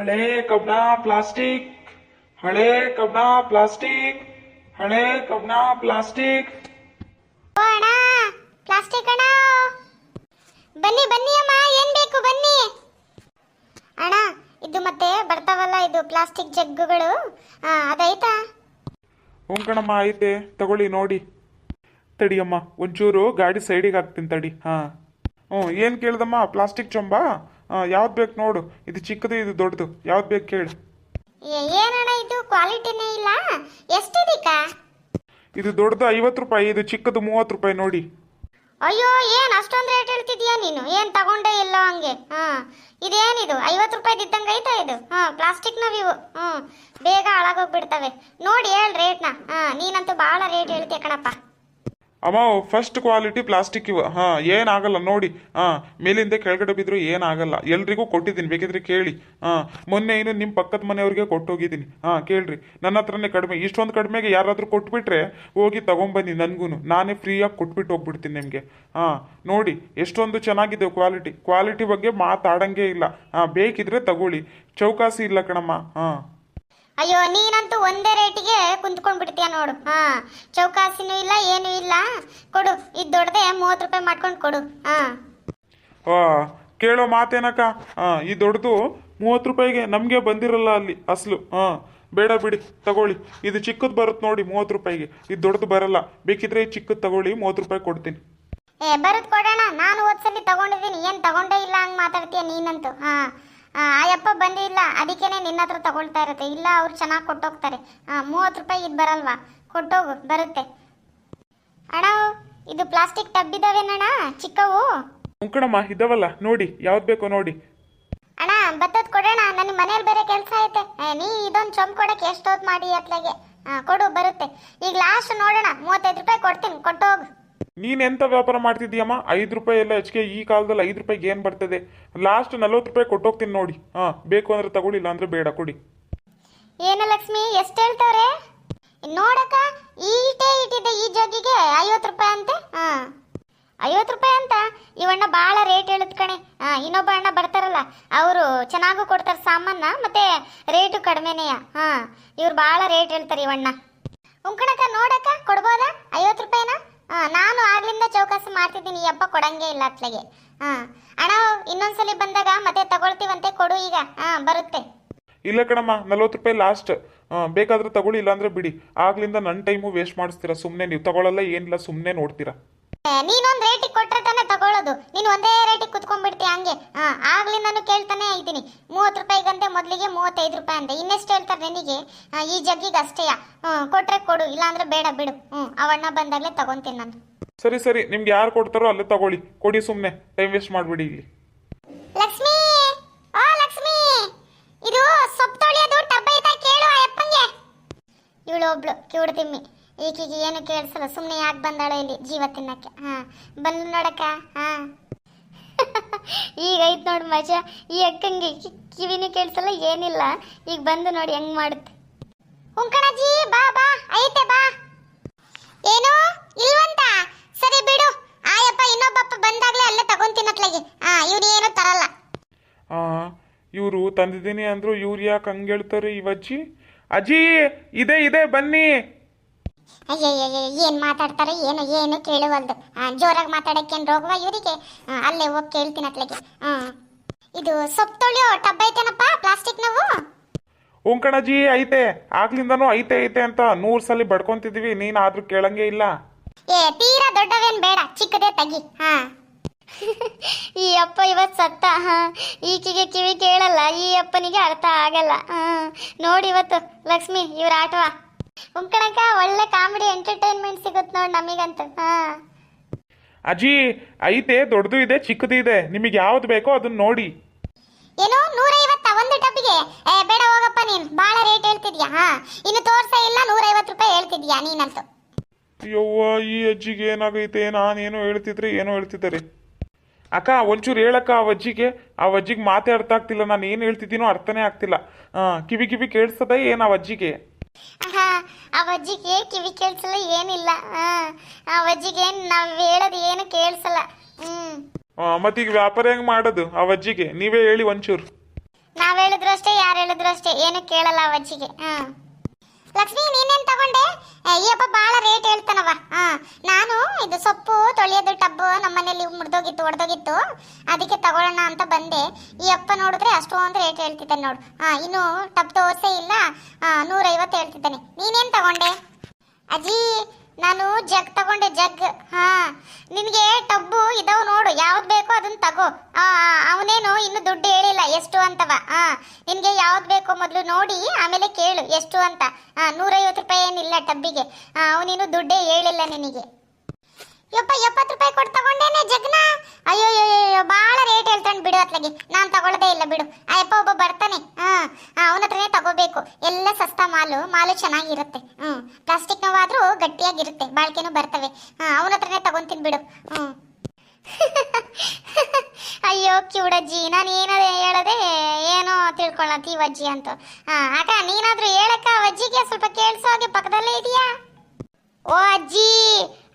ಹಳೆ ಕಬ್ಣ ಪ್ಲಾಸ್ಟಿಕ್ ಹಳೆ ಕಬ್ಣ ಪ್ಲಾಸ್ಟಿಕ್ ಹಳೆ ಕಬ್ಣ ಪ್ಲಾಸ್ಟಿಕ್. ಅಣ್ಣ ಪ್ಲಾಸ್ಟಿಕ್ ಅಣ್ಣ. ಬನ್ನಿ ಬನ್ನಿ ಅಮ್ಮ ಏನ್ ಬೇಕು ಬನ್ನಿ. ಅಣ್ಣ ಇದು ಮತ್ತೆ ಬರ್ತಾವಲ್ಲ ಇದು ಪ್ಲಾಸ್ಟಿಕ್ ಜಗ್ಗುಗಳು. ಅದೈತಾ ಹ್ಞೂ ಕಣಮ್ಮ ಐತೆ. ತಗೊಳ್ಳಿ ನೋಡಿ. ತಡಿಯಮ್ಮ ಒಂಚೂರು ಗಾಡಿ ಸೈಡಿಗೆ ಹಾಕ್ತೀನಿ ತಡಿ. ಹಾಂ. ಹ್ಞೂ ಏನು ಕೇಳ್ದಮ್ಮ ಪ್ಲಾಸ್ಟಿಕ್ ಚೊಂಬ? ಯಾವ್ದು ಬೇಕು ನೋಡು. ಇದು ಚಿಕ್ಕದು ಇದು ದೊಡ್ಡದು. ಯಾವ್ದು ಬೇಕು ಕೇಳು. ಏನಣ್ಣ ಇದು? ಕ್ವಾಲಿಟಿನೇ ಇಲ್ಲ. ಎಷ್ಟಿದೀಕ? ಇದು ದೊಡ್ಡದು ಐವತ್ತು ರೂಪಾಯಿ ಇದು ಚಿಕ್ಕದು ಮೂವತ್ತು ರೂಪಾಯಿ ನೋಡಿ. ಅಯ್ಯೋ ಏನ್ ಅಷ್ಟೊಂದು ರೇಟ್ ಹೇಳ್ತಿದ್ಯಾ ನೀನು? ಏನು ತಗೊಂಡೇ ಇಲ್ಲ ಹಂಗೆ? ಹಾ. ಇದೇನಿದು? ಐವತ್ತು ರೂಪಾಯಿ ಇದ್ದಂಗೆ ಐತಾ ಇದು? ಹಾ ಪ್ಲಾಸ್ಟಿಕ್ನವ್ ಇವು ಹ್ಞೂ ಬೇಗ ಹಾಳಾಗೋಗ್ಬಿಡ್ತವೆ ನೋಡಿ ಹೇಳಿ ರೇಟ್ನ. ಹಾಂ ನೀನಂತೂ ಭಾಳ ರೇಟ್ ಹೇಳ್ತೀಯ ಕಣಪ್ಪ. ಅಮ್ಮ ಫಸ್ಟ್ ಕ್ವಾಲಿಟಿ ಪ್ಲಾಸ್ಟಿಕ್ ಇವ. ಹಾಂ, ಏನಾಗಲ್ಲ, ನೋಡಿ. ಹಾಂ, ಮೇಲಿಂದ ಕೆಳಗಡೆ ಬಿದ್ದರೂ ಏನಾಗಲ್ಲ. ಎಲ್ರಿಗೂ ಕೊಟ್ಟಿದ್ದೀನಿ, ಬೇಕಿದ್ರೆ ಕೇಳಿ. ಹಾಂ, ಮೊನ್ನೆ ಏನು ನಿಮ್ಮ ಪಕ್ಕದ ಮನೆಯವ್ರಿಗೆ ಕೊಟ್ಟೋಗಿದ್ದೀನಿ. ಹಾಂ, ಕೇಳ್ರಿ. ನನ್ನ ಹತ್ರನೇ ಕಡಿಮೆ, ಇಷ್ಟೊಂದು ಕಡಿಮೆಗೆ ಯಾರಾದರೂ ಕೊಟ್ಬಿಟ್ರೆ ಹೋಗಿ ತಗೊಂಬನ್ನಿ ನನಗೂ ನಾನೇ ಫ್ರೀಯಾಗಿ ಕೊಟ್ಬಿಟ್ಟು ಹೋಗ್ಬಿಡ್ತೀನಿ ನಿಮಗೆ. ಹಾಂ, ನೋಡಿ, ಎಷ್ಟೊಂದು ಚೆನ್ನಾಗಿದೆ ಕ್ವಾಲಿಟಿ ಕ್ವಾಲಿಟಿ ಬಗ್ಗೆ ಮಾತಾಡಂಗೆ ಇಲ್ಲ. ಹಾಂ, ಬೇಕಿದ್ರೆ ತಗೊಳ್ಳಿ. ಚೌಕಾಸಿ ಇಲ್ಲ ಕಣಮ್ಮ. ಹಾಂ. ಅಯ್ಯೋ ನೀನಂತೂ ಒಂದೇ ರೇಟಿಗೆ ಕುಂತ್ಕೊಂಡ್ ಬಿಡ್ತೀಯ ನೋಡು. ಹಾ ಚೌಕಾಸಿನೂ ಇಲ್ಲ ಏನೂ ಇಲ್ಲ. ಕೊಡು ಇದು ದೊಡ್ಡದೆ ಮೂವತ್ತು ರೂಪಾಯಿ ಮಾಡ್ಕೊಂಡು ಕೊಡು. ಹಾ. ಆ, ಕೇಳೋ ಮಾತೇನಕ್ಕ? ಹಾಂ ಈ ದೊಡ್ಡದು ಮೂವತ್ತು ರೂಪಾಯಿಗೆ ನಮಗೆ ಬಂದಿರಲ್ಲ ಅಲ್ಲಿ ಅಸಲು. ಹಾಂ ಬೇಡ ಬಿಡಿ ತಗೊಳ್ಳಿ. ಇದು ಚಿಕ್ಕದು ಬರುತ್ತೆ ನೋಡಿ ಮೂವತ್ತು ರೂಪಾಯಿಗೆ. ಇದು ದೊಡ್ಡದು ಬರಲ್ಲ. ಬೇಕಿದ್ರೆ ಈ ಚಿಕ್ಕದು ತಗೊಳ್ಳಿ ಮೂವತ್ತು ರೂಪಾಯಿ ಕೊಡ್ತೀನಿ. ಏ ಬರುತ್ ಕೊಡೋಣ. ನಾನು ಓದ್ಸಲಿ ತಗೊಂಡಿದ್ದೀನಿ. ಏನು ತಗೊಂಡೇ ಇಲ್ಲ ಹಂಗೆ ಮಾತಾಡ್ತೀಯ ನೀನಂತೂ. ಹಾ. ಆ ಯಪ್ಪ ಬಂದೇ ಇಲ್ಲ ಅದಕ್ಕೇನೆ ನಿನ್ನ ಹತ್ರ ತಗೊಳ್ತಾ ಇರುತ್ತೆ. ಇಲ್ಲ ಅವ್ರು ಚೆನ್ನಾಗಿ ಕೊಟ್ಟೋಗ್ತಾರೆ. ಮೂವತ್ತು ರೂಪಾಯಿ ಇದು ಬರಲ್ವಾ? ಕೊಟ್ಟೋಗು ಬರುತ್ತೆ. ಅಣ್ಣ ಇದು ಪ್ಲಾಸ್ಟಿಕ್ ಟಬ್ ಇದಾವೇನಣ್ಣ? ಚಿಕ್ಕವು? ಉಂಕಣಮ್ಮ ಇದಾವಲ್ಲ ನೋಡಿ ಯಾವ್ದು ಬೇಕೋ ನೋಡಿ. ಅಣ್ಣ ಭತ್ತದ ಕೊಡೋಣ ನನ್ನ ಮನೇಲಿ ಬೇರೆ ಕೆಲಸ ಐತೆ. ನೀ ಇದೊಂದು ಚೊಂಬ್ ಕೊಡಕ್ಕೆ ಎಷ್ಟೊತ್ತು ಮಾಡಿ ಅತ್ಲಾಗೆ. ಕೊಡು ಬರುತ್ತೆ. ಈಗ ಲಾಸ್ಟ್ ನೋಡೋಣ ಮೂವತ್ತೈದು ರೂಪಾಯಿ ಕೊಡ್ತೀನಿ ಕೊಟ್ಟೋಗು. ನೀನು ಎಂಥ ವ್ಯಾಪಾರ ಮಾಡ್ತಿದ್ದೀಯಮ್ಮ? ಐದು ರೂಪಾಯಿ ಎಲ್ಲ ಹೆಚ್ಚಿಗೆ ಈ ಕಾಲದಲ್ಲಿ ಐದು ರೂಪಾಯಿಗೆ ಏನು ಬರ್ತದೆ? ಲಾಸ್ಟ್ ನಲ್ವತ್ತು ರೂಪಾಯಿ ಕೊಟ್ಟೋಗ್ತೀನಿ ನೋಡಿ. ಹಾಂ, ಬೇಕು ಅಂದ್ರೆ ತಗೊಳ್ಳಿಲ್ಲ ಅಂದ್ರೆ ಬೇಡ, ಕೊಡಿ. ಏನ ಲಕ್ಷ್ಮಿ, ಎಷ್ಟು ಹೇಳ್ತಾರೆ ನೋಡಕ್ಕ, ಈಟೇ ಇಟ್ಟಿದೆ ಈ ಜಗ್ಗಿಗೆ, ಐವತ್ತು ರೂಪಾಯಿ ಅಂತೆ? ಹಾ. ಐವತ್ತು ರೂಪಾಯಿ ಅಂತ? ಇವಣ್ಣ ಭಾಳ ರೇಟ್ ಹೇಳುತ್ತೆ ಕಣೆ. ಹಾ, ಇನ್ನೊಬ್ಬ ಅಣ್ಣ ಬರ್ತಾರಲ್ಲ, ಅವರು ಚೆನ್ನಾಗೂ ಕೊಡ್ತಾರೆ ಸಾಮಾನ, ಮತ್ತೆ ರೇಟು ಕಡಿಮೆನೆಯ ಹಾ, ಇವ್ರು ಭಾಳ ರೇಟ್ ಹೇಳ್ತಾರೆ ಇವಣ್ಣ ಉಂಕಣಕ್ಕ, ನೋಡಕ್ಕ, ಕೊಡ್ಬೋದಾ? ಐವತ್ತು ರೂಪಾಯಿನ? ನಾನು ಆಗ್ಲಿಂದ ಚೌಕಾಸಿ ಮಾಡ್ತಿದ್ದೀನಿ ಹಬ್ಬ ಕೊಡಂಗೆ ಇಲ್ಲ ಅತ್ಲಗೆ. ಹಾಂ ಅಣ್ಣ ಇನ್ನೊಂದ್ಸಲಿ ಬಂದಾಗ ಮತ್ತೆ ತಗೊಳ್ತೀವಂತೆ ಕೊಡು ಈಗ. ಹಾ ಬರುತ್ತೆ. ಇಲ್ಲ ಕಣಮ್ಮ ನಲ್ವತ್ತು ರೂಪಾಯಿ ಲಾಸ್ಟ್ ಬೇಕಾದ್ರೆ ತಗೊಳ್ಳಿ ಇಲ್ಲಾಂದ್ರೆ ಬಿಡಿ. ಆಗ್ಲಿಂದ ನನ್ನ ಟೈಮು ವೇಸ್ಟ್ ಮಾಡಿಸ್ತೀರಾ? ಸುಮ್ಮನೆ ನೀವು ತಗೊಳ್ಳಲ್ಲ ಏನಿಲ್ಲ ಸುಮ್ಮನೆ ನೋಡ್ತೀರಾ? ನೀನೊಂದು ರೇಟಿಗೆ ಕೊಟ್ರೆ ತಗೊಳ್ಳೋದು ನೀನು ಒಂದೇ ರೇಟಿಗೆ ಕುತ್ಕೊಂಡ್ಬಿಡ್ತೀಯ ಹಂಗೆ? ಹಾ ಆಗ್ಲಿ ನಾನು ಕೇಳ್ತಾನೆ ಇದ್ದೀನಿ. ಮೂವತ್ತು ರೂಪಾಯಿಗಂತೆ ಮೊದಲಿಗೆ ಮೂವತ್ತೈದು ರೂಪಾಯಿ ಅಂತ. ಇನ್ನೆಷ್ಟು ಹೇಳ್ತಾರೆ ನಿನಗೆ? ಈ ಜಗ್ಗಿಗೆ ಅಷ್ಟೇ ಹ್ಞೂ ಕೊಟ್ರೆ ಕೊಡು ಇಲ್ಲಾಂದ್ರೆ ಬೇಡ ಬಿಡು. ಹ್ಞೂ ಅವಣ್ಣ ಬಂದಾಗಲೇ ತಗೊಂತೀನಿ ನಾನು. ಸರಿ ಸರಿ. ನಿಮ್ಗೆ ಯಾರು ಕೊಡ್ತಾರೋ ಅಲ್ಲೇ ತಗೊಳ್ಳಿ. ಕೊಡಿ ಸುಮ್ಮನೆ ಟೈಮ್ ವೇಸ್ಟ್ ಮಾಡ್ಬಿಡಿ ಇಲ್ಲಿ. ಲಕ್ಷ್ಮಿ! ಓ ಲಕ್ಷ್ಮಿ! ಇದು ಸೊಪ್ಪು ತೊಳೆಯೋದು ಟಬ್ಬ ಐತಾ ಕೇಳು ಆ ಇವಳು ಒಬ್ಳು ಕಿವುಡು ತಿಮ್ಮಿ. ಈಕಿಗೆ ಏನು ಕೇಳಿಸಲ್ಲ ಸುಮ್ಮನೆ ಯಾಕೆ ಬಂದಾಳೆ ಇಲ್ಲಿ ಜೀವ ತಿನ್ನಕ್ಕೆ. ಹಾ ಬಂದು ನೋಡಕ್ಕ, ಹಾ. ಈಗ ಐತ್ ನೋಡಿ ಮಜಾ, ಈ ಅಕ್ಕಂಗೆ ಕಿವಿನೇ ಕೇಳಿಸಲ್ಲ, ಏನಿಲ್ಲ. ಈಗ ಬಂದು ನೋಡಿ ಹೆಂಗ್ ಮಾಡುತ್ತೆ. ಹುಂಕಣಜಿ ಬಾ ಬಾ, ಐತೆ, ಬಾ. ಏನು? ಇಲ್ವಂತ? ಸರಿ ಬಿಡು. ಆಯಪ್ಪ, ಇನ್ನೊಬ್ಬಪ್ಪ ಬಂದಾಗ್ಲೇ ಅಲ್ಲೇ ತಗೊಂತೀನತ್ಲಾಗಿ ಹಾ, ಇವ್ರು ಏನು ತರಲ್ಲ. ಇವರು ತಂದಿದ್ದೀನಿ ಅಂದ್ರು ಇವ್ರು ಯಾಕೆ ಹಂಗೆ ಹೇಳ್ತಾರೆ ಇವಜ್ಜಿ ಅಜ್ಜಿ, ಇದೆ ಇದೆ, ಬನ್ನಿ. ಅಯ್ಯಯ್ಯಯ್ಯ ಏನು ಮಾತಾಡ್ತಾರೆ ಏನು ಏನು ಕೇಳುವಲ್ದು. ಜೋರಾಗಿ ಮಾತಾಡೋಕ್ಕೇನು ರೋಗವ ಇವರಿಗೆ? ಅಲ್ಲೇ ಹೋಗಿ ಕೇಳ್ತೀನಿ ಅತ್ಲಗೆ. ಇದು ಸೊಪ್ಪು ತೊಳೆಯೋ ಟಬ್ ಐತೇನಪ್ಪ ಪ್ಲಾಸ್ಟಿಕ್ ನಾವು? ಉಂಕಣಜಿ ಐತೆ. ಆಗ್ಲಿಂದನೂ ಐತೆ ಐತೆ ಅಂತ ನೂರು ಸಲ ಬಡ್ಕೊಂತಿದ್ವಿ ನೀನ್ ಆದ್ರೂ ಕೇಳಂಗೆ ಇಲ್ಲ. ಏ ತೀರಾ ದೊಡ್ಡವೇನ್ ಬೇಡ ಚಿಕ್ಕದೇ ತಗಿ ಹಾ. ಈ ಅಪ್ಪ ಇವತ್ತು ಸತ್ತ ಹಾ. ಈಕಿಗೆ ಕಿವಿ ಕೇಳಲ್ಲ ಈ ಅಪ್ಪನಿಗೆ ಅರ್ಥ ಆಗಲ್ಲ ಹ. ನೋಡಿ ಇವತ್ತು ಲಕ್ಷ್ಮಿ ಇವ್ರ ಆಟವ? ಉಂಕಣಕ ಒಳ್ಳೆ ಕಾಮಿಡಿ ಎಂಟರ್ಟೈನ್ಮೆಂಟ್ ಸಿಗುತ್ತೆ ನೋಡಿ ನಮಗಂತ. ಹಾ. ಅಜ್ಜಿ ಐತೆ ದೊಡ್ಡದು ಇದೆ ಚಿಕ್ಕದು ಇದೆ. ನಿಮಗೆ ಯಾವ್ದು ಬೇಕೋ ಅದನ್ನ ನೋಡಿ. ಏನು ನೂರೈವತ್ತ ಒಂದು ಟಬ್ಬಿಗೆ ಏ ಬೇಡ ಹೋಗಪ್ಪ ನೀನು. ಭಾಳ ರೇಟ್ ಹೇಳ್ತಿದ್ಯಾ? ಹಾ. ಇನ್ನು ತೋರ್ಸ ಇಲ್ಲ ನೂರೈವತ್ತು ರೂಪಾಯಿ ಹೇಳ್ತಿದ್ಯಾ ನೀನಂತೂ? ಯವ್ವ ಈ ಅಜ್ಜಿಗೆ ಏನಾಗೈತೆ? ನಾನೇನೋ ಹೇಳ್ತಿದ್ರೆ ಏನೋ ಹೇಳ್ತಿದ್ದಾರೆ. ಅಕ್ಕ ಒಂಚೂರು ಹೇಳಕ್ಕ ಆ ಅಜ್ಜಿಗೆ. ಆ ಅಜ್ಜಿಗೆ ಮಾತೇ ಅರ್ಥ ಆಗ್ತಿಲ್ಲ. ನಾನು ಏನು ಹೇಳ್ತಿದ್ದೀನೋ ಅರ್ಥನೇ ಆಗ್ತಿಲ್ಲ. ಕಿವಿ ಕಿವಿ ಕೇಳಿಸ್ತದ ಏನು ಆ ಅಜ್ಜಿಗೆ? ಆ ಅಜ್ಜಿಗೆ ಕಿವಿ ಕೇಳಿಸಲ್ಲ ಏನಿಲ್ಲ. ಆ ಅಜ್ಜಿಗೆ ನಾವು ಹೇಳೋದು ಏನು ಕೇಳಿಸಲ್ಲ. ಹ್ಮ್. ಮತ್ತೀಗ ವ್ಯಾಪಾರ ಹೆಂಗ್ ಮಾಡೋದು ಆ ಅಜ್ಜಿಗೆ? ನೀವೇ ಹೇಳಿ ಒಂಚೂರು. ನಾವ್ ಹೇಳಿದ್ರು ಅಷ್ಟೇ ಯಾರು ಹೇಳಿದ್ರು ಅಷ್ಟೇ ಏನು ಕೇಳಲ್ಲ ಅವಜ್ಜಿಗೆ ಹ್ಮ್. ಹಾ ಲಕ್ಷ್ಮಿ, ನೀನೇನ್ ತಗೊಂಡೆ? ಈ ಹಬ್ಬ ಬಾಳ ರೇಟ್ ಹೇಳ್ತಾನವ ಹಾ, ನಾನು ಇದು ಸೊಪ್ಪು, ತೊಳೆಯೋದು, ಟಬ್ಬು ನಮ್ಮನೇಲಿ ಮುರಿದೋಗಿತ್ತು, ಒಡೆದೋಗಿತ್ತು. ಅದಕ್ಕೆ ತಗೊಳ್ಳೋಣ ಅಂತ ಬಂದೆ. ಈ ಅಪ್ಪ ನೋಡಿದ್ರೆ ಅಷ್ಟೊಂದು ರೇಟ್ ಹೇಳ್ತಿದ್ದಾನೆ ನೋಡು. ಹಾ, ಇನ್ನು ಟಬ್ ತೋರ್ಸೇ ಇಲ್ಲ. ನೂರೈವತ್ತು ಹೇಳ್ತಿದ್ದಾನೆ. ನೀನೇನ್ ತಗೊಂಡೆ? ಅಜ್ಜಿ ನಾನು ಜಗ್ ತಗೊಂಡೆ ಜಗ್. ಹಾ, ನಿನಗೆ ಟಬ್ಬು ಇದಾವ ನೋಡು, ಯಾವ್ದು ಬೇಕೋ ಅದನ್ನ ತಗೋ. ಅವನೇನು ಇನ್ನು ದುಡ್ಡು ಹೇಳಿಲ್ಲ, ಎಷ್ಟು ಅಂತವ. ಹಾ ನಿನಗೆ ಯಾವ್ದು ಬೇಕೋ ಮೊದಲು ನೋಡಿ, ಆಮೇಲೆ ಕೇಳು, ಎಷ್ಟು ಅಂತ. ಹಾ ನೂರೈವತ್ತು ರೂಪಾಯಿ ಏನಿಲ್ಲ ಟಬ್ಬಿಗೆ. ಅವನಿನ್ನು ದುಡ್ಡೇ ಹೇಳಿಲ್ಲ ನಿನಗೆ. ಯಪ್ಪ, ಎಪ್ಪತ್ತು ರೂಪಾಯಿ ಕೊಟ್ಟು ತಗೊಂಡೇನೆ ಜಗ್ನ? ಅಯ್ಯೋ ಅಯ್ಯೋ ಭಾಳ ರೇಟ್ ಹೇಳ್ತಾನೆ ಬಿಡು ಅತ್ಲಾಗೆ. ನಾನು ತಗೊಳ್ಳದೇ ಇಲ್ಲ ಬಿಡು. ಅಯ್ಯಪ್ಪ ಯಪ್ಪ, ಒಬ್ಬ ಬರ್ತಾನೆ. ಹಾ ಅವನ ಹತ್ರನೇ ತಗೋಬೇಕು. ಎಲ್ಲ ಸಸ್ತಾ ಮಾಲು ಮಾಲು ಚೆನ್ನಾಗಿರುತ್ತೆ. ಹ್ಞೂ ನೋವಾದ್ರೂ ಗಟ್ಟಿಯಾಗಿರುತ್ತೆ, ಬಾಳ್ಕೆನೂ ಬರ್ತವೆ. ಅವನ ಹತ್ರನೇ ತಗೊಂತೀನಿ ಬಿಡು. ಹ್ಞೂ ಅಯ್ಯೋ, ಕ್ಯೂಡಜ್ಜಿ, ನಾನು ಏನದೇ ಹೇಳದೆ ಏನೋ ತಿಳ್ಕೊಳ್ಳತ್ತೀವಿ ಅಜ್ಜಿ ಅಂತ. ಅಕ್ಕ ನೀನಾದ್ರೂ ಹೇಳಕ್ಕ ಅಜ್ಜಿಗೆ ಸ್ವಲ್ಪ ಕೇಳಿಸೋ ಹಾಗೆ ಪಕ್ಕದಲ್ಲೇ ಇದೆಯಾ? ಓ ಅಜ್ಜಿ!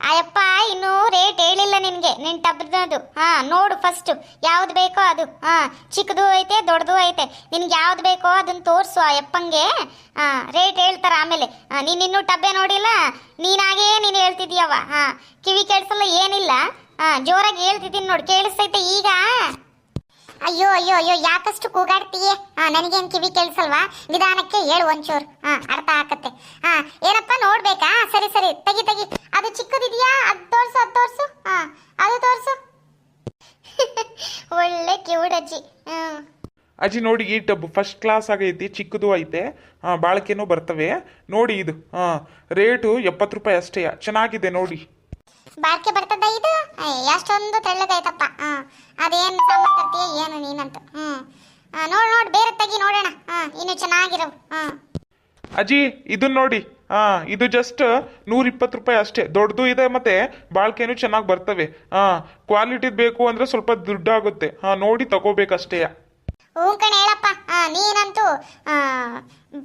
ಅಯ್ಯಪ್ಪ ಇನ್ನು ರೇಟ್ ಹೇಳಿಲ್ಲ ನಿನಗೆ. ನಿನ್ ಟಬ್ರದ್ದು ಹಾ, ನೋಡು ಫಸ್ಟ್ ಯಾವ್ದು ಬೇಕೋ ಅದು. ಹಾ, ಚಿಕ್ಕದು ಐತೆ, ದೊಡ್ಡದು ಐತೆ. ನಿನ್ಗೆ ಯಾವ್ದು ಬೇಕೋ ಅದನ್ನು ತೋರಿಸು ಆ ಯಪ್ಪಂಗೆ ಹಾ ರೇಟ್ ಹೇಳ್ತಾರ ಆಮೇಲೆ. ನೀನು ನೀನ್ ಇನ್ನೂ ಟಬ್ಬೆ ನೋಡಿಲ್ಲ? ನೀನಾಗೇ ನೀನು ಹೇಳ್ತಿದ್ದೀಯವ್ವ. ಹಾ, ಕಿವಿ ಕೇಳಿಸಲ್ಲ ಏನಿಲ್ಲ. ಹಾ, ಜೋರಾಗಿ ಹೇಳ್ತಿದ್ದೀನಿ ನೋಡಿ. ಕೇಳಿಸ್ತೈತೆ ಈಗ. ಅಯ್ಯೋ ಅಯ್ಯೋ ಅಯ್ಯೋ, ಯಾಕಷ್ಟು ಕೂಗಾಡ್ತೀಯೇ? ಹಾಂ, ನನಗೇನು ಕಿವಿ ಕೇಳಿಸಲ್ವಾ ನಿಧಾನಕ್ಕೆ ಹೇಳು ಒಂಚೂರು. ಹಾ, ಅರ್ಥ ಆಕತ್ತೆ ಹಾ, ಏನಪ್ಪ, ನೋಡ್ಬೇಕಾ? ಸರಿ ಸರಿ, ತೆಗಿ ತೆಗಿ. ಅದು ಚಿಕ್ಕದಿದೆಯಾ? ಅದು ತೋರಿಸು ಅದು ತೋರ್ಸು. ಹಾ ಅದು ತೋರಿಸು. ಒಳ್ಳೆ ಅಜ್ಜಿ. ಹ್ಮ್. ಅಜ್ಜಿ ನೋಡಿ ಈ ಟಬ್ ಫಸ್ಟ್ ಕ್ಲಾಸ್ ಆಗೈತಿ ಚಿಕ್ಕದು ಐತೆ. ಬಾಳಿಕೆನೂ ಬರ್ತವೆ. ನೋಡಿ ಇದು. ಹಾಂ ರೇಟು ಎಪ್ಪತ್ತು ರೂಪಾಯಿ ಅಷ್ಟೇ. ಚೆನ್ನಾಗಿದೆ ನೋಡಿ. ಬಾಳಕೆ ಬರ್ತದ ಇದು? ಅಷ್ಟೊಂದು ಎಷ್ಟೊಂದು ತೆಳ್ಳಗೈತಪ್ಪ ಹಾಂ ಅದೇನ್ ಸಾಮಾನ್ ತರ್ತೀಯ ಏನು ನೀನಂತ. ನೋಡಿ ನೋಡ್ ಬೇರೆ ತೆಗಿ ನೋಡೋಣ. ಹಾ ಇನ್ನು ಚೆನ್ನಾಗಿರವು. ಹಾ. ಅಜ್ಜಿ ಇದನ್ನ ನೋಡಿ. ಹಾಂ, ಇದು ಜಸ್ಟ್ ನೂರ ಇಪ್ಪತ್ತು ರೂಪಾಯಿ ಅಷ್ಟೇ. ದೊಡ್ಡದು ಇದೆ ಮತ್ತೆ ಬಾಳ್ಕೆನೂ ಚೆನ್ನಾಗಿ ಬರ್ತವೆ. ಹಾಂ ಕ್ವಾಲಿಟಿದು ಬೇಕು ಅಂದರೆ ಸ್ವಲ್ಪ ದುಡ್ಡಾಗುತ್ತೆ. ಹಾಂ, ನೋಡಿ ತಗೋಬೇಕಷ್ಟೇ. ಹ್ಞೂ ಕಣೆ, ಹೇಳಪ್ಪ. ನೀನಂತೂ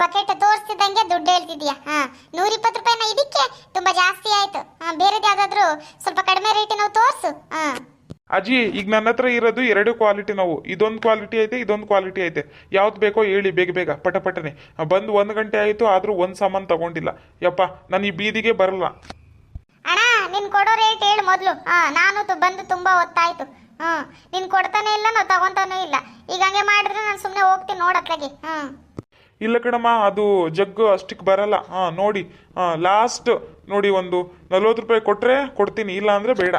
ಬಕೆಟ್ ತೋರಿಸ್ತಿದ್ದಂಗೆ ದುಡ್ಡು ಹೇಳ್ತಿದ್ಯಾ ಹಾ, ನೂರಿಪ್ಪತ್ತು ರೂಪಾಯಿನ ಇದಕ್ಕೆ ತುಂಬ ಜಾಸ್ತಿ ಆಯ್ತು. ಬೇರೆದು ಯಾವುದಾದ್ರೂ ಸ್ವಲ್ಪ ಕಡಿಮೆ ರೇಟಿನವು ತೋರಿಸು. ಹಾ. ಅಜ್ಜಿ ಈಗ ನನ್ನ ಹತ್ರ ಇರೋದು ಎರಡು ಕ್ವಾಲಿಟಿ ನಾವು. ಇದೊಂದು ಕ್ವಾಲಿಟಿ ಐತೆ ಇದೊಂದು ಕ್ವಾಲಿಟಿ ಐತೆ. ಯಾವ್ದು ಬೇಕೋ ಹೇಳಿ ಬೇಗ ಬೇಗ ಪಟ ಪಟನೆ. ಬಂದು ಒಂದು ಗಂಟೆ ಆಯಿತು ಆದರೂ ಒಂದು ಸಾಮಾನು ತಗೊಂಡಿಲ್ಲ. ಯಪ್ಪ ನಾನು ಈ ಬೀದಿಗೆ ಬರಲ್ಲ. ಅಣ್ಣ ನಿನ್ ಕೊಡೋ ರೇಟ್ ಹೇಳು ಮೊದಲು. ಹಾ ನಾನು ಬಂದು ತುಂಬಾ ಹೊತ್ತಾಯ್ತು. ಹ್ಮ್ ನೀನು ಕೊಡ್ತಾನೆ ಇಲ್ಲ ನಾವು ತಗೊಂತಾನೂ ಇಲ್ಲ. ಈಗ ಹಂಗೆ ಮಾಡಿದ್ರೆ ನಾನು ಸುಮ್ಮನೆ ಹೋಗ್ತೀನಿ ನೋಡತ್ಲಾಗೆ ಹ್ಮ್ ಇಲ್ಲ ಕಣಮ್ಮ ಅದು ಜಗ್ಗು ಅಷ್ಟಕ್ಕೆ ಬರಲ್ಲ. ಹಾಂ ನೋಡಿ. ಹಾಂ ಲಾಸ್ಟ್ ನೋಡಿ ಒಂದು ನಲ್ವತ್ತು ರೂಪಾಯಿ ಕೊಟ್ಟರೆ ಕೊಡ್ತೀನಿ ಇಲ್ಲ ಅಂದರೆ ಬೇಡ.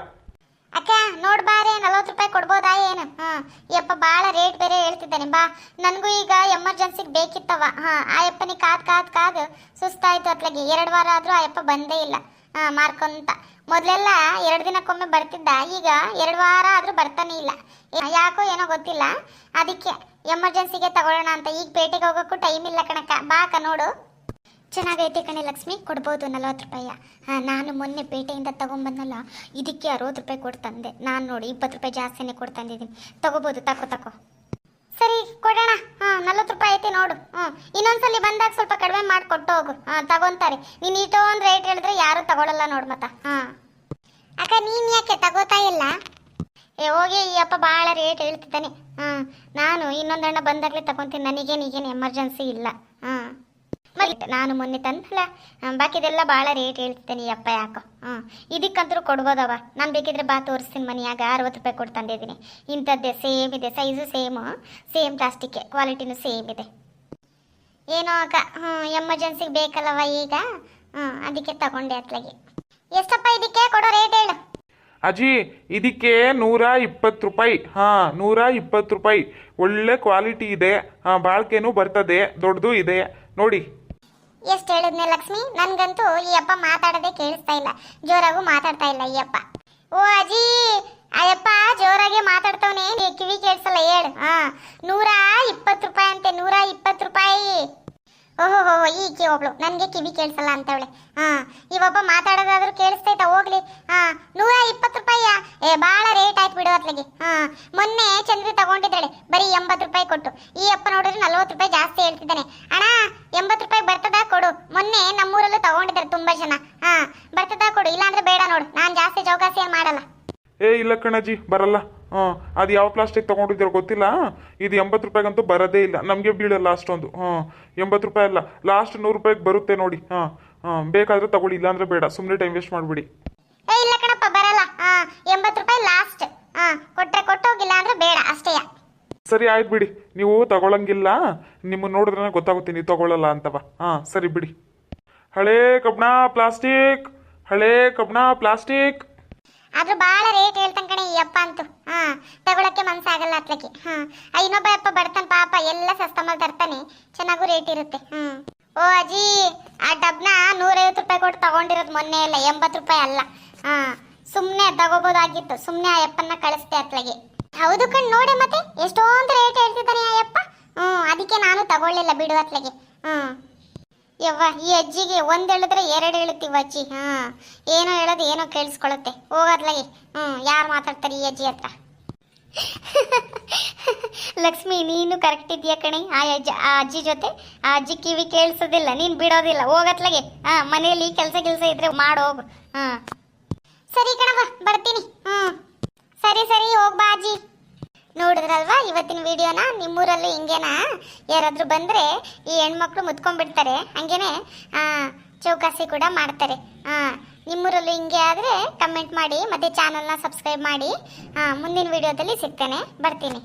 ನೋಡ್ ಬಾರೆ, ನಲ್ವತ್ತು ರೂಪಾಯಿ ಕೊಡ್ಬೋದಾ ಏನು? ಹಾ ಯಪ್ಪ ಭಾಳ ರೇಟ್ ಬೇರೆ ಹೇಳ್ತಿದ್ದಾನೆ. ಬಾ, ನನಗೂ ಈಗ ಎಮರ್ಜೆನ್ಸಿಗೆ ಬೇಕಿತ್ತವ. ಹಾ, ಆ ಯಪ್ಪನಿಗೆ ಕಾದ್ ಕಾದ್ ಕಾದ್ ಸುಸ್ತಾಯ್ತು ಅತ್ಲಾಗಿ. ಎರಡು ವಾರ ಆದ್ರೂ ಆ ಯಪ್ಪ ಬಂದೇ ಇಲ್ಲ. ಹಾ, ಮಾರ್ಕೊಂತ. ಮೊದಲೆಲ್ಲ ಎರಡು ದಿನಕ್ಕೊಮ್ಮೆ ಬರ್ತಿದ್ದ. ಈಗ ಎರಡು ವಾರ ಆದ್ರೂ ಬರ್ತಾನೆ ಇಲ್ಲ. ಯಾಕೋ ಏನೋ ಗೊತ್ತಿಲ್ಲ. ಅದಕ್ಕೆ ಎಮರ್ಜೆನ್ಸಿಗೆ ತಗೊಳ್ಳೋಣ ಅಂತ. ಈಗ ಪೇಟೆಗೆ ಹೋಗೋಕ್ಕೂ ಟೈಮ್ ಇಲ್ಲ ಕಣಕ್ಕ. ಬಾಕ ನೋಡು. ಚೆನ್ನಾಗೈತೆ ಕಣೆ ಲಕ್ಷ್ಮಿ. ಕೊಡ್ಬೋದು ನಲ್ವತ್ತು ರೂಪಾಯ. ಹಾಂ, ನಾನು ಮೊನ್ನೆ ಪೇಟೆಯಿಂದ ತೊಗೊಂಬಂದಲ್ಲ ಇದಕ್ಕೆ ಅರವತ್ತು ರೂಪಾಯಿ ಕೊಡ್ತಂದೆ ತಂದೆ. ನಾನು ನೋಡಿ ಇಪ್ಪತ್ತು ರೂಪಾಯಿ ಜಾಸ್ತಿನೇ ಕೊಡ್ತಂದಿದ್ದೀನಿ ತಂದಿದ್ದೀನಿ. ತಗೋಬೋದು, ತಕೋ ತಕೋ. ಸರಿ, ಕೊಡೋಣ. ಹಾಂ, ನಲ್ವತ್ತು ರೂಪಾಯಿ ಐತೆ ನೋಡು. ಹ್ಞೂ ಇನ್ನೊಂದ್ಸಲಿ ಬಂದಾಗ ಸ್ವಲ್ಪ ಕಡಿಮೆ ಮಾಡಿಕೊಟ್ಟು ಹೋಗು ಹಾಂ, ತಗೊಂತಾರೆ. ನೀನು ಇಷ್ಟೊಂದು ರೇಟ್ ಹೇಳಿದ್ರೆ ಯಾರೂ ತಗೊಳ್ಳಲ್ಲ ನೋಡು ಮತ್ತ. ಹಾಂ. ಅಕ್ಕ, ನೀನು ಯಾಕೆ ತಗೋತಾ ಇಲ್ಲ? ಏ, ಹೋಗಿ ಈ ಅಪ್ಪ ಭಾಳ ರೇಟ್ ಹೇಳ್ತಿದ್ದಾನೆ. ಹಾಂ ನಾನು ಇನ್ನೊಂದಣ್ಣ ಬಂದಾಗಲೇ ತಗೊತೀನಿ. ನನಗೇನು ಈಗೇನು ಎಮರ್ಜೆನ್ಸಿ ಇಲ್ಲ. ಹಾಂ ಮತ್ತೆ ನಾನು ಮೊನ್ನೆ ತಂದಲ್ಲ ಬಾಕಿ ಬಾಕಿದೆಲ್ಲ ಭಾಳ ರೇಟ್ ಹೇಳ್ತೀನಿ ಅಪ್ಪ ಯಾಕೋ. ಹ್ಞೂ ಇದಕ್ಕಂತರೂ ಕೊಡ್ಬೋದವ ನಾನು ಬೇಕಿದ್ರೆ ಬಾ ತೋರಿಸ್ತೀನಿ ಮನೆಯಾಗ, ಅರವತ್ತು ರೂಪಾಯಿ ಕೊಟ್ಟು ತಂದಿದ್ದೀನಿ. ಇಂಥದ್ದೇ, ಸೇಮ್ ಇದೆ ಸೈಜು ಸೇಮ್ ಸೇಮ್ ಪ್ಲಾಸ್ಟಿಕ್ಕೆ ಕ್ವಾಲಿಟಿನೂ ಸೇಮ್ ಇದೆ. ಏನೋ ಅಕ್ಕ ಹ್ಞೂ ಎಮರ್ಜೆನ್ಸಿಗೆ ಬೇಕಲ್ಲವ ಈಗ. ಹ್ಞೂ ಅದಕ್ಕೆ ತಗೊಂಡೆ ಅತ್ಲಾಗೆ. ಎಷ್ಟಪ್ಪ ಇದಕ್ಕೆ? ಕೊಡೋ ರೇಟ್ ಹೇಳು. ಅಜ್ಜಿ, ಇದಕ್ಕೆ ನೂರ ಇಪ್ಪತ್ತು ರೂಪಾಯಿ. ಹಾಂ, ನೂರ ಇಪ್ಪತ್ತು ರೂಪಾಯಿ. ಒಳ್ಳೆ ಕ್ವಾಲಿಟಿ ಇದೆ. ಹಾಂ, ಬಾಳ್ಕೆನೂ ಬರ್ತದೆ, ದೊಡ್ಡದು ಇದೆ. ನೋಡಿ. ಎಷ್ಟು ಹೇಳಿದ್ನೆ ಲಕ್ಷ್ಮಿ? ನನ್ಗಂತೂ ಈ ಅಪ್ಪ ಮಾತಾಡೋದೇ ಕೇಳಿಸ್ತಾ ಇಲ್ಲ. ಜೋರಾಗೂ ಮಾತಾಡ್ತಾ ಇಲ್ಲ ಈ ಅಪ್ಪ. ಓ ಅಜ್ಜಿ ಅಯ್ಯಪ್ಪ ಜೋರಾಗಿ ಮಾತಾಡ್ತವನೆ. ಕಿವಿ ಕೇಳಿಸಲ್ಲ, ಹೇಳು. ಹಾ. ನೂರ ಇಪ್ಪತ್ತು ರೂಪಾಯಿ ಅಂತೆ, ನೂರ ಇಪ್ಪತ್ತು ರೂಪಾಯಿ. ಓಹೋ, ಹೋ ಈಕೆ ಒಬ್ಳು. ನನಗೆ ಕಿವಿ ಕೇಳಿಸಲ್ಲ ಅಂತವಳೆ. ಹಾ. ಇವೊಬ್ಬ ಮಾತಾಡೋದಾದ್ರೂ ಕೇಳಿಸ್ತೈತ ಹೋಗ್ಲಿ. ಹಾ. ನೂರ ಇಪ್ಪತ್ತು ರೂಪಾಯಿಯ? ಏ ಭಾಳ ರೇಟ್ ಆಯ್ತು ಬಿಡು ಅತ್ಲಗೆ. ಹಾ. ಮೊನ್ನೆ ಚಂದ್ರಿ ತಗೊಂಡಿದ್ದಾಳೆ. ಬರೀ ಎಂಬತ್ತು ರೂಪಾಯಿ ಕೊಟ್ಟು. ಈ ಅಪ್ಪ ನೋಡಿದ್ರೆ ನಲ್ವತ್ತು ರೂಪಾಯಿ ಜಾಸ್ತಿ ಹೇಳ್ತಿದ್ದಾನೆ. ಅಣ್ಣ, ಎಂಬತ್ತು ರೂಪಾಯಿ ಮೊನ್ನೆ ನಮ್ಮೂರಲ್ಲೂ ತಗೊಂಡಿದ್ದಾರೆ ತುಂಬಾ ಜನ. ಹಾ ಬರ್ತದ ಕೊಡು ಇಲ್ಲಾಂದ್ರೆ ಬೇಡ ನೋಡು. ನಾನು ಜಾಸ್ತಿ ಚೌಕಾಸಿ ಏನ್ ಮಾಡಲ್ಲ. ಏ ಇಲ್ಲ ಕಣಜಿ ಬರಲ್ಲ. ಹಾಂ ಅದು ಯಾವ ಪ್ಲಾಸ್ಟಿಕ್ ತೊಗೊಂಡಿದ್ದೀರೋ ಗೊತ್ತಿಲ್ಲ? ಇದು ಎಂಬತ್ತು ರೂಪಾಯಿಗಂತೂ ಬರೋದೇ ಇಲ್ಲ. ನಮಗೆ ಬೀಳಲ್ಲ ಅಷ್ಟೊಂದು. ಹಾಂ ಎಂಬತ್ತು ರೂಪಾಯಿ ಅಲ್ಲ. ಲಾಸ್ಟ್ ನೂರು ರೂಪಾಯಿಗೆ ಬರುತ್ತೆ ನೋಡಿ. ಹಾಂ ಹಾಂ ಬೇಕಾದರೆ ತಗೊಳ್ಳಿ ಇಲ್ಲಾಂದ್ರೆ ಬೇಡ. ಸುಮ್ಮನೆ ಟೈಮ್ ವೇಸ್ಟ್ ಮಾಡ್ಬಿಡಿ. ಏ ಇಲ್ಲ ಕಣಪ್ಪ ಬರಲ್ಲ. ಹಾ ಎಂಬತ್ತು ರೂಪಾಯಿ ಲಾಸ್ಟ್ ಹಾ ಕೊಟ್ಟರೆ ಕೊಟ್ಟೋಗಿಲ್ಲ ಅಂದ್ರೆ ಬೇಡ. ಅಷ್ಟೇಯ ಸರಿ, ಆಯ್ತು ಬಿಡಿ. ನೀವು ತಗೊಳಂಗಿಲ್ಲ. ನಿಮ್ಮ ನೋಡಿದ್ರೆ ಗೊತ್ತಾಗುತ್ತೆ, ನೀವು ತಗೊಳ್ಳಲ್ಲ ಅಂತವ. ಹಾಂ, ಸರಿ ಬಿಡಿ. ಹಳೇ ಕಬ್ಣ ಪ್ಲಾಸ್ಟಿಕ್, ಹಳೇ ಕಬ್ಣ ಪ್ಲಾಸ್ಟಿಕ್. ಆದ್ರೂ ಭಾಳ ರೇಟ್ ಹೇಳ್ತಾನೆ ಕಣೆ ಈ ಅಪ್ಪ ಅಂತೂ. ಹಾ, ತಗೊಳಕ್ಕೆ ಮನ್ಸಾಗಲ್ಲ ಅತ್ಲಕ್ಕೆ. ಹಾ ಇನ್ನೊಬ್ಬ ಅಪ್ಪ ಬರ್ತಾನೆ ಪಾಪ, ಎಲ್ಲ ಸಸ್ತಮಲ್ ತರ್ತಾನೆ. ಚೆನ್ನಾಗೂ ರೇಟ್ ಇರುತ್ತೆ. ಹ್ಮ್. ಓ ಅಜ್ಜಿ, ಆ ಡಬ್ನ ನೂರೈವತ್ತು ರೂಪಾಯಿ ಕೊಟ್ಟು ತಗೊಂಡಿರೋದು ಮೊನ್ನೆ ಎಲ್ಲ ಎಂಬತ್ತು ರೂಪಾಯಿ ಅಲ್ಲ. ಹಾ ಸುಮ್ಮನೆ ತಗೋಬೋದಾಗಿತ್ತು. ಸುಮ್ಮನೆ ಆ ಅಪ್ಪನ್ನ ಕಳಿಸ್ತೆ ಅತ್ಲಗೆ. ಹೌದು ಕಣ್, ನೋಡಿ ಮತ್ತೆ. ಎಷ್ಟೊಂದು ರೇಟ್ ಹೇಳ್ತಿದ್ದಾನೆ ಅಯ್ಯಪ್ಪ. ಹ್ಮ್, ಅದಕ್ಕೆ ನಾನು ತಗೊಳ್ಳಿಲ್ಲ ಬಿಡು ಅತ್ಲಗೆ. ಯವ್ವ, ಈ ಅಜ್ಜಿಗೆ ಒಂದ್ ಹೇಳಿದ್ರೆ ಎರಡು ಹೇಳುತ್ತೀವ ಅಜ್ಜಿ. ಹಾ. ಏನೋ ಹೇಳೋದು, ಏನೋ ಕೇಳಿಸ್ಕೊಳತ್ತೆ ಹೋಗದ್ಲಾಗಿ ಹ್ಮ್, ಯಾರು ಮಾತಾಡ್ತಾರೆ ಈ ಅಜ್ಜಿ ಹತ್ರ? ಲಕ್ಷ್ಮಿ, ನೀನು ಕರೆಕ್ಟ್ ಇದೆಯಾ ಕಣಿ, ಆ ಅಜ್ಜ, ಆ ಅಜ್ಜಿ ಜೊತೆ? ಆ ಅಜ್ಜಿ ಕಿವಿ ಕೇಳಿಸೋದಿಲ್ಲ, ನೀನು ಬಿಡೋದಿಲ್ಲ. ಹೋಗತ್ಲಾಗೆ ಹಾ, ಮನೆಯಲ್ಲಿ ಕೆಲಸ ಕೆಲಸ ಇದ್ರೆ ಮಾಡೋಗು ಹಾ ಸರಿ ಕಣವ ಬರ್ತೀನಿ. ಹ್ಮ್. ಸರಿ ಸರಿ ಹೋಗ್ಬಾ ಅಜ್ಜಿ ನೋಡಿದ್ರಲ್ವಾ ಇವತ್ತಿನ ವಿಡಿಯೋನ? ನಿಮ್ಮೂರಲ್ಲಿ ಹಿಂಗೇನಾ? ಯಾರಾದರೂ ಬಂದ್ರೆ ಈ ಹೆಣ್ಮಕ್ಳು ಮುತ್ಕೊಂಡ್ಬಿಡ್ತಾರೆ. ಹಂಗೇನೆ ಚೌಕಾಸಿ ಕೂಡ ಮಾಡ್ತಾರೆ. ಆ, ನಿಮ್ಮೂರಲ್ಲೂ ಹಿಂಗೆ ಆದರೆ ಕಮೆಂಟ್ ಮಾಡಿ ಮತ್ತೆ ಚಾನಲ್ನ ಸಬ್ಸ್ಕ್ರೈಬ್ ಮಾಡಿ. ಮುಂದಿನ ವಿಡಿಯೋದಲ್ಲಿ ಸಿಗ್ತೇನೆ. ಬರ್ತೀನಿ.